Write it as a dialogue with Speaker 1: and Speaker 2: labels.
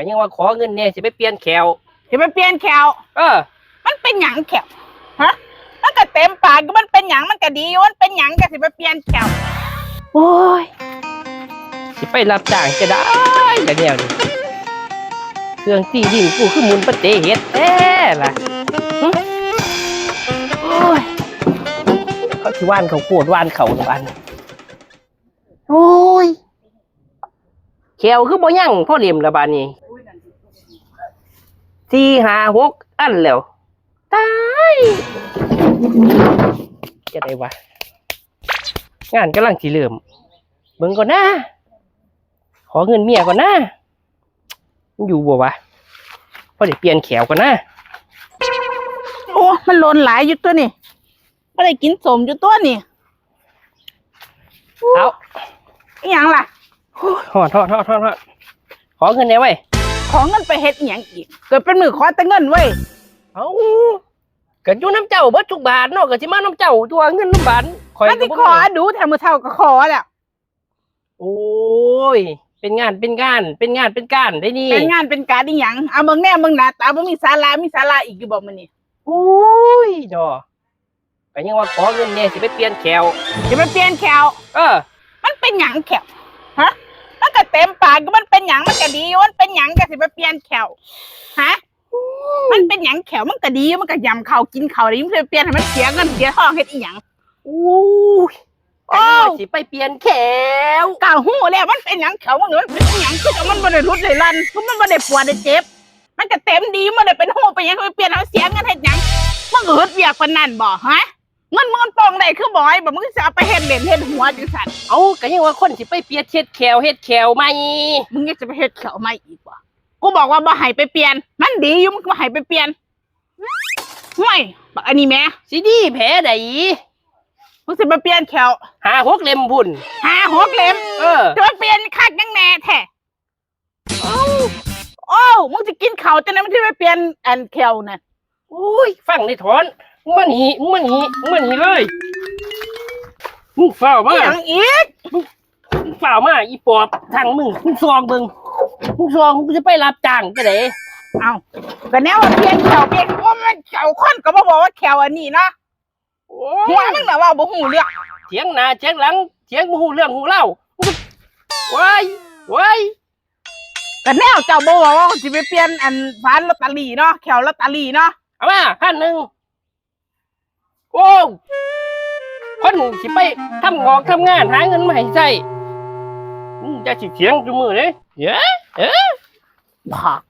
Speaker 1: ก็ยังว่าขอเงินเนี่ยสิไปเปลี่ยนแขว
Speaker 2: สิไปเปลี่ยนแขว
Speaker 1: เออ
Speaker 2: มันเป็นหยังแขวฮะมันก็เต็มปากก็มันเป็นหยังมันก็ดีอยู่มันเป็นหยังก็สิไปเปลี่ยนแขว
Speaker 1: โอ้ยสิไปรับจ้างจะได้ละแนวนี่เครื่องตีดินกูคือหมุนประเตเฮ็ดแท้ล่ะหึโอ้ยเขาที่ว่านเขาโคตรว่านเขาทุกอันโอ้ยแขวคือบ่ยั่งพ่อเหลี่ยมละบาดนี้ สี่ห้าหกอันแล้ว ตายจะได้วะ งานกำลังสิเริ่มเบิ่งก่อนนะขอเงินเมียก่อนนะมันอยู่บ่วะพอได้เปลี่ยนแขวก่อนนะ
Speaker 2: โอ้มันหลนหลายอยู่ตัวนี่ไม่ได้กินสมอยู่ตัวนี่
Speaker 1: เอา
Speaker 2: อีหยังล่ะ
Speaker 1: ทอดทอดทอดทอดทอดขอเงินแหน่ไว้ย
Speaker 2: ขอเงินไปเฮ็ดอีหยังอีก เกิดเป็นมือขอแต่เงินเว้ย
Speaker 1: เอาก็อยู่น้ำเจ้าเบิดทุกบาทเนาะก็สิมาน้ำเจ้าตัวเงินน้ำบาทข่อย
Speaker 2: มัน
Speaker 1: ก็
Speaker 2: สิ
Speaker 1: บ่
Speaker 2: ขอ
Speaker 1: มี
Speaker 2: ดูแถมมือเท่าก็ขอแล้ว
Speaker 1: โอ้ย เป็นงานเป็นงาน เป็นงานเป็นการได้นี่
Speaker 2: เป็นงานเป็นการอีหยังเอามึงแน่มึงหน้าตาบ่มีสาระมีสาระอีกอยู่บ่มื้อนี้
Speaker 1: โอ้ยดอก็ยังว่าขอเงินเนี่ยสิไปเปลี่ยนแขว
Speaker 2: สิไปเปลี่ยนแขว
Speaker 1: เออ
Speaker 2: มันเป็นหยังแขวฮะมัน ก็เต็มปากก็มันเป็นหยังมันก็ดีอยู่มันเป็นหยังก็สิไปเปลี่ยนแขวฮะมันเป็นหยังแขวมันก็ดีมันก็ยำข้าวกินข้าวดีมันสิไปเปลี่ยนให้มันเสียเงินเสียทองเฮ็ดอีหยัง
Speaker 1: โอ้ย
Speaker 2: โอ้
Speaker 1: ก็ยังว่าสิไปเปลี่ยนแขว
Speaker 2: กาหูแล้วมันเป็นหยังแขวมันเหมือนเป็นหยังคือมันบ่ได้รุดเลยลั่นคือมันบ่ได้ปวดได้เจ็บ มันก็เต็มดีมันได้เป็นหูไปหยังไปเปลี่ยนเอาเสียเงินเฮ็ดหยังมันก็เฮ็ดเวียกปานนั้นบ่ฮะ เงินมันปองได้คือบ่อยบ่มึงสิเอาไปเฮ็ดเล่นเฮ็ดหัวจังซั่น
Speaker 1: เอาก็ยังว่าคนสิไปเปลี่ยนเฮ็ดแขวเฮ็ดแขวใหม่
Speaker 2: มึงยังจะไปเฮ็ดแขวใหม่อีกบ่กูบอกว่าบ่ให้ไปเปลี่ยน มันดีอยู่มึงก็บ่ให้ไปเปลี่ยนห่วยบักอันนี้แหม่
Speaker 1: สิดีแผลใด
Speaker 2: มึงสิมาเปลี่ยนแขว
Speaker 1: หาหกเล่มบุญ
Speaker 2: หาหกเล่ม
Speaker 1: เออ
Speaker 2: จะมาเปลี่ยนคักยังแหน่แท้เอ้าโอ้มึงจะกินข้าวแต่นั้นมึงจะไปเปลี่ยนอันแขวน่ะ
Speaker 1: โอ้ย ฟังในถอน มึงมาหนีมึงมาหนีมึงมาหนีเลยมึงเฝ้า
Speaker 2: อ
Speaker 1: มา
Speaker 2: หยังอีก
Speaker 1: มึงเฝ้ามาอีปอบทางมึงมึงซองมึงมึงซองมึงจะไปรับจ้างจะไหน
Speaker 2: เอ้าก็แนวว่าเปลี่ยนแขวเปลี่ยนว่ามันแขวคนก็บ่บอกว่าแขวอันนี้เนาะ
Speaker 1: โอ้
Speaker 2: หัวยมึงน่ะว่าบ่หูเรื่อง
Speaker 1: เถียงหน้าเถียงหลังเถียงหูเรื่องหูเล่าว้ายว้าย
Speaker 2: ก็แนวเจ้าบ่บอกว่าสิไปเปลี่ยนอันฟ้านลอตเตอรี่เนาะแขวลอตเตอรี่เนาะ
Speaker 1: เอามาพันหนึ่ง คนสิไปทำงอกทำงานหาเงินมาให้ใช้จะสิเสียงจุมือเลยเย้เอ๊ะ
Speaker 2: ผัก